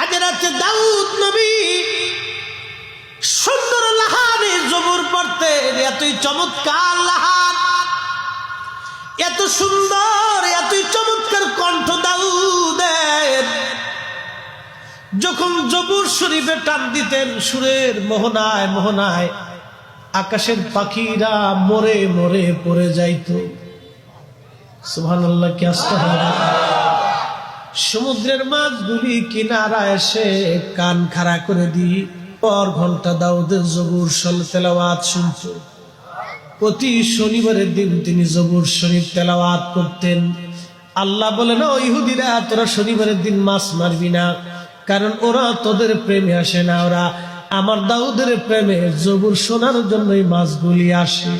হাজারাতে দাউদ নবী সুন্দর লাহানে জবুর পড়তে, এতই চমৎকার লাহান, এত সুন্দর, এতই চমৎকার কণ্ঠ দাউদের। যখন জবুর শরীফে টান দিতেন সুরের মোহনায় মোহনায়, আকাশের পাখিরা মরে মরে পড়ে যাইত। সুহান আল্লাহ কি সমুদ্রের মাছগুলি কিনারা এসে কান খাড়া করে দি পর ঘণ্টা দাউদের জবুর সল তেলাওয়াত শুনত। প্রতি শনিবারের দিন তিনি জবুর শরীফ তেলাওয়াত করতেন। আল্লাহ বলেন, ও ইহুদিরা, তোরা শনিবারের দিন মাছ মারবি না, কারণ ওরা তোদের প্রেমে আসে না। ওরা আমার দাউদের প্রেমে জবুর শোনার জন্য জন্যই মাছগুলি আসে।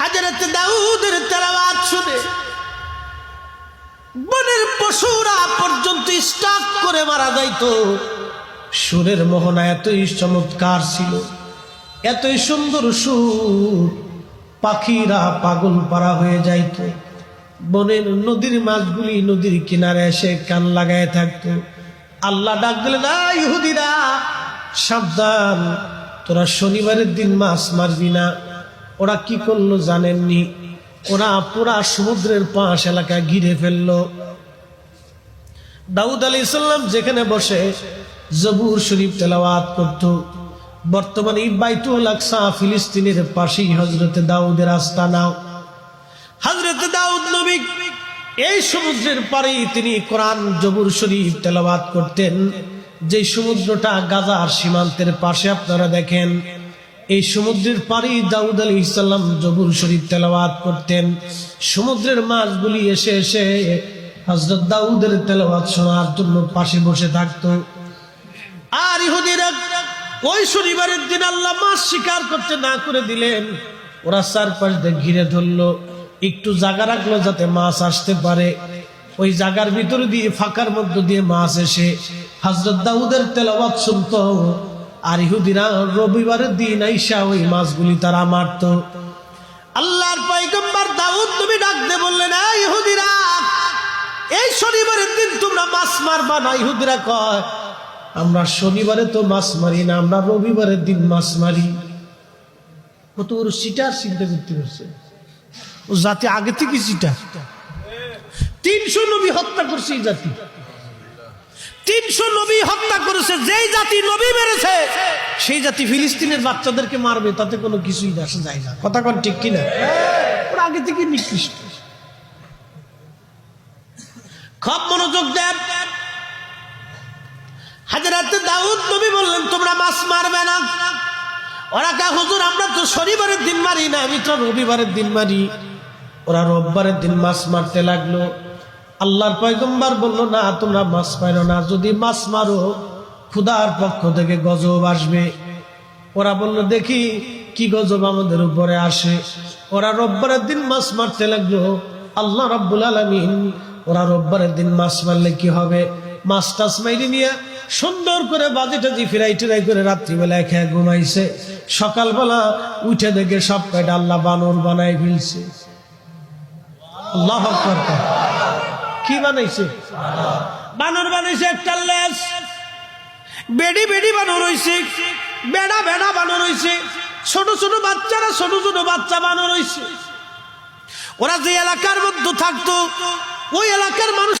হাজারাতে দাউদের তেলাওয়াত শুনে বনের পশুরা পর্যন্ত স্টাক করে মারা যাইত। সুরের মোহনা এতই চমৎকার ছিল এতই সুন্দর সুর। পাখিরা পাগল পারা হয়ে যাইত। বনের নদীর মাছগুলি নদীর কিনারে এসে কান লাগায় থাকতো। আল্লাহ ডাক দিলেন "আ, ইহুদিরা সাবধান তোরা শনিবারের দিন মাছ মারবি না। ওরা কি করল জানেননি? ওরা পুরা সমুদ্রের পাশ এলাকা ঘিরে ফেলল। দাউদ আলী ইসলাম যেখানে বসে জবুর শরীফ তেলাওয়াত করত। বর্তমানে বাইতুল আকসা ফিলিস্তিনের পাশেই হজরতে দাউদের আস্তানা। হজরতে দাউদ নবী এই সমুদ্রের পাড়েই তিনি কোরআন, জবুর শরীফ তেলাওয়াত করতেন। যে সমুদ্রটা গাজার সীমান্তের পাশে, আপনারা দেখেন, এই সমুদ্রের পাড়েই দাউদ আলী ইসাল্লাম জবুর শরীফ তেলাওয়াত করতেন। সমুদ্রের মাছগুলি এসে এসে হজরত দাউদের তেলাওয়াত শোনার জন্য পাশে বসে থাকতো। আর ইহুদিরা ওই শনিবারের দিন আল্লাহ মাছ শিকার করতে না করে দিলেন। ওরা চারপাশ দিয়ে ঘিরে ধরলো, একটু জায়গা রাখল যাতে মাছ আসতে পারে। ওই জায়গার ভিতরে দিয়ে, ফাঁকার মধ্য দিয়ে মাছ এসে হজরত দাউদের তেলাওয়াত শুনতো। আর ইহুদিরা রবিবারের দিন আইসা ওই মাছগুলি তারা মারতো। আল্লাহর পয়গম্বর দাউদ তুমি ডাকতে বললেন ইহুদিরা এই শনিবারের দিন তোমরা মাছ মারবা না, ইহুদিরা কয়, আমরা শনিবারে তো মাছ মারি না, আমরা রবিবারের দিন মাছ মারি। কত বড় সিটার চিন্তা করতে পারছে। ও জাতি আগে থেকে সিটার তিনশো নবী হত্যা করছে এই জাতি। তিনশো নবী হত্যা করেছে, যেই জাতি নবী মেরেছে, সেই জাতি ফিলিস্তিনের বাচ্চাদেরকে মারবে, তাতে কোনো কিছুই আসা যায় না। কথা কোন ঠিক কিনা? ওরা আগে থেকে নিকৃষ্ট। খুব মনোযোগ দেন। হাজারাতে দাউদ নবী বললেন, তোমরা মাছ মারবে না। ওরা কা, হুজুর, আমরা তো শনিবারের দিন মারি না, আমি তো রবিবারের দিন মারি। ওরা রোববারের দিন মাছ মারতে লাগল। আল্লাহর পয়গম্বর বলল, না, তোমরা মাছ মারো না, যদি মাছ মারো, খুদার পক্ষ থেকে গজব আসবে। ওরা বলল, দেখি কি গজব আমাদের উপরে আসে। ওরা রোববারের দিন মাছ মারতে লাগল। আল্লাহ রব্বুল আলমিন ওরা রোববারের দিন মাছ মারলে কি হবে? মাছ টাছ মাইরি নিয়ে সুন্দর করে বাজি টাজি ফিরাই টিরাই করে রাত্রিবেলায় খেয়ে ঘুমাইছে। সকালবেলা উঠে দেখে সব কয়টা আল্লাহ বানর বানাই ফেলছে। কি বানাইছে? বানর বানাইছে একটা লেস বেডি বেডি বানর হইছে। বেড়া বেড়া বানর হইছে। ছোট ছোট বাচ্চারা ছোট ছোট বাচ্চা বানর হইছে। ওরা যে এলাকার মধ্যে থাকতো ওই এলাকার মানুষ